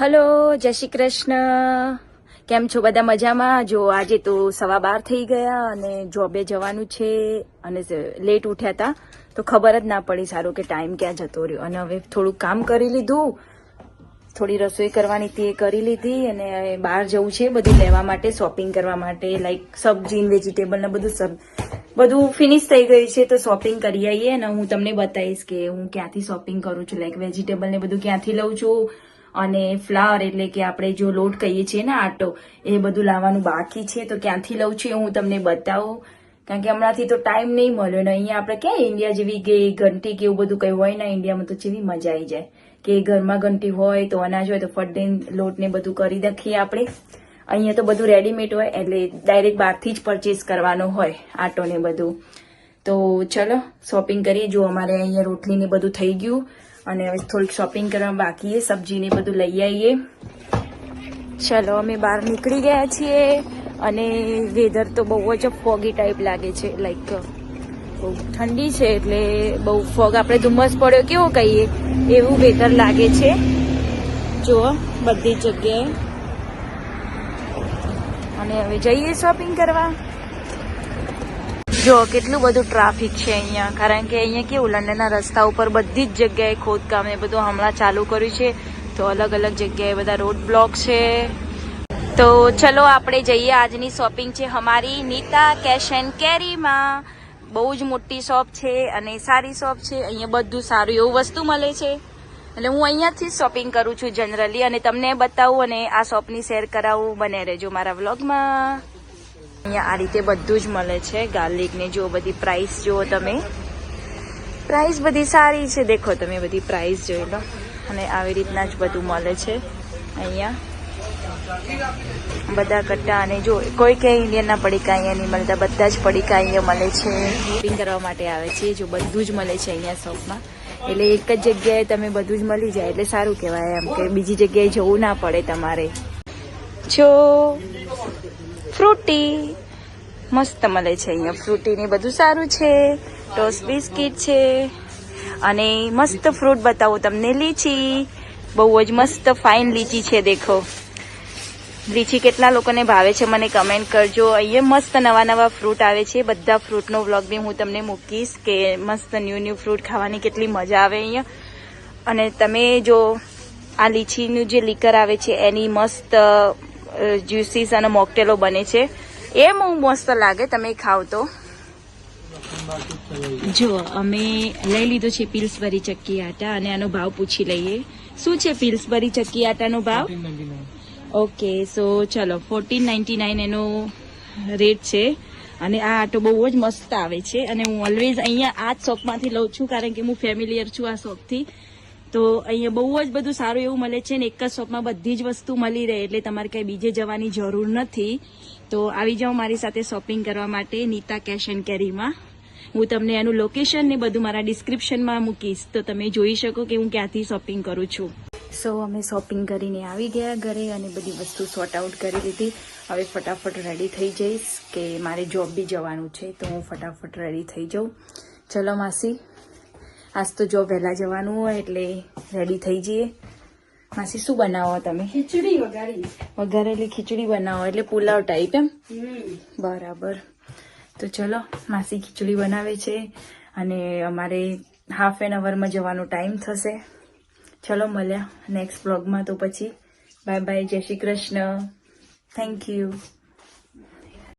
Hello, જય શ્રી કૃષ્ણ. કેમ છો બધા મજામાં? જો આજે તો સવા બાર થઈ ગયા અને જોબે જવાનું છે અને લેટ ઉઠ્યા હતા તો ખબર જ ના પડી સારું કે ટાઈમ ક્યાં જતો રહ્યો. અને હવે થોડુંક કામ કરી લીધું. થોડી રસોઈ કરવાની તે કરી લીધી અને બહાર જવું છે બધું લેવા માટે શોપિંગ કરવા માટે લાઈક સબ્જી વેજીટેબલ ને બધું સબ, બધું ફિનિશ થઈ ગયું છે તો શોપિંગ કરી આવીએ અને હું તમને બતાવીશ કે હું ક્યાંથી શોપિંગ કરું છું. લાઈક વેજીટેબલ ને બધું ક્યાંથી લઉં છું? અને ફ્લાવર એટલે કે આપણે જો લોટ કહીએ છીએ ને આટો, એ બધું લાવવાનું બાકી છે. તો ક્યાંથી લઉં છું હું તમને બતાવું. કારણ કે હમણાંથી તો ટાઈમ નહીં મળ્યો ને અહીંયા આપણે ક્યાં ઇન્ડિયા જેવી કે ઘંટી કે એવું બધું કંઈ હોય ને ઇન્ડિયામાં તો જેવી મજા આવી જાય. કે ઘરમાં ઘંટી હોય તો અનાજ હોય તો ફટ લોટને લોટ બધું કરી નાખીએ આપણે. અહીંયા તો બધું રેડીમેડ હોય એટલે ડાયરેક્ટ બહારથી જ પરચેસ કરવાનો હોય આટો ને બધું. તો ચલો શોપિંગ કરીએ. જો અમારે અહીંયા રોટલી ને બધું થઈ ગયું અને હવે થોડીક શોપિંગ કરવા બાકી સબ્જીને બધું લઈ આવીએ. ચલો, અમે બહાર નીકળી ગયા છીએ અને વેધર તો બહુ જ ફોગી ટાઈપ લાગે છે. લાઈક બહુ ઠંડી છે એટલે બહુ ફોગ આપણે ધુમ્મસ પડ્યો. કેવો કહીએ? એવું વેધર લાગે છે. જુઓ બધી જગ્યાએ. અને હવે જઈએ શોપિંગ કરવા? જો, કેટલું બધું ટ્રાફિક છે અહીંયા. કારણ કે અહીંયા કેવું, લંડનના રસ્તા ઉપર બધી જ જગ્યાએ ખોદકામ ને બધું હમણાં ચાલુ કર્યું છે. તો અલગ અલગ જગ્યાએ બધા રોડ બ્લોક છે. તો ચલો, આપણે જઈએ આજની શોપિંગ છે અમારી નીતા કેશ એન્ડ કેરીમાં. બહુ જ મોટી શોપ છે અને સારી શોપ છે. અહીંયા બધું સારું એવું વસ્તુ મળે છે. એટલે હું અહીંયાથી શોપિંગ કરું છું જનરલી અને તમને બતાવું અને આ શોપની શેર કરાવું. બને રહેજો મારા વ્લોગમાં. અહીંયા આ રીતે બધું જ મળે છે. ગાર્લિક ને જો બધી પ્રાઇસ જુઓ તમે. પ્રાઇસ બધી સારી છે. દેખો તમે બધી પ્રાઇસ જોઈ લો. અને આવી રીતના જ બધું મળે છે અહીંયા. બધા કટ્ટા અને જો કોઈ ક્યાંય ઇન્ડિયનના પડીકા અહીંયા નહીં મળતા. બધા જ પડીકા અહીંયા મળે છે. શોપિંગ કરવા માટે આવે છે. જો બધું જ મળે છે અહીંયા શોપમાં. એટલે એક જ જગ્યાએ તમે બધું જ મળી જાય. એટલે સારું કહેવાય એમ કે બીજી જગ્યાએ જવું ના પડે તમારે. જો ફ્રૂટી. મસ્ત મળે છે અહીંયા. ફ્રૂટી ને બધું સારું છે. ટોસ બિસ્કિટ છે. અને મસ્ત ફ્રૂટ બતાવું તમને. લીચી. બહુ જ મસ્ત ફાઇન લીચી છે, દેખો. લીચી કેટલા લોકોને ભાવે છે, મને કમેન્ટ કરજો. અહીંયા મસ્ત નવા નવા ફ્રૂટ આવે છે. બધા ફ્રૂટનો વ્લોગ બી હું તમને મૂકીશ કે મસ્ત ન્યૂ ન્યૂ ફ્રૂટ ખાવાની કેટલી મજા આવે અહીંયા. અને તમે જો આ લીચીનું જે લીકર આવે છે, એની મસ્ત જ્યુસીસ અને મોકટેલો બને છે. એ બહુ મસ્ત લાગે, તમે ખાવ તો. જો, અમે લઈ લીધો છે પિલ્સબરી ચક્કી આટા અને આનો ભાવ પૂછી લઈએ. શું છે પિલ્સબરી ચક્કી આટાનો ભાવ? ઓકે, સો ચલો ફોર્ટીન નાઇન્ટી નાઇન એનો રેટ છે. અને આ આટો બહુ જ મસ્ત આવે છે. અને હું ઓલવેઝ અહીંયા આ જ શોપમાંથી લઉં છું, કારણ કે હું ફેમિલિયર છું આ શોપથી તો અહીંયા બહુ જ બધું સારું એવું મળે છે ને એક જ શોપમાં બધી જ વસ્તુ મળી રહે એટલે તમારે ક્યાંય બીજે જવાની જરૂર નથી. તો આવી જાઓ મારી સાથે શોપિંગ કરવા માટે નીતા કેશ એન્ડ કેરીમાં હું તમને એનું લોકેશન ને બધું મારા ડિસ્ક્રિપ્શનમાં મૂકીશ. તો તમે જોઈ શકો કે હું ક્યાંથી શોપિંગ કરું છું. સો અમે શોપિંગ કરીને આવી ગયા ઘરે અને બધી વસ્તુ સોર્ટ આઉટ કરી લીધી હવે ફટાફટ રેડી થઈ જઈશ કે મારે જોબ બી જવાનું છે, તો હું ફટાફટ રેડી થઈ જાઉં. ચલો માસી આજ તો જોબ વહેલા જવાનું હોય એટલે રેડી થઈ જઈએ. માસી શું બનાવો તમે? ખીચડી વઘારી. વઘારેલી ખીચડી બનાવો એટલે પુલાવ ટાઈપ એમ? બરાબર. તો ચલો માસી ખીચડી બનાવે છે અને અમારે હાફ એન અવરમાં જવાનો ટાઈમ થશે. ચલો મળ્યા નેક્સ્ટ બ્લોગમાં તો પછી. બાય બાય જય શ્રી કૃષ્ણ. Thank you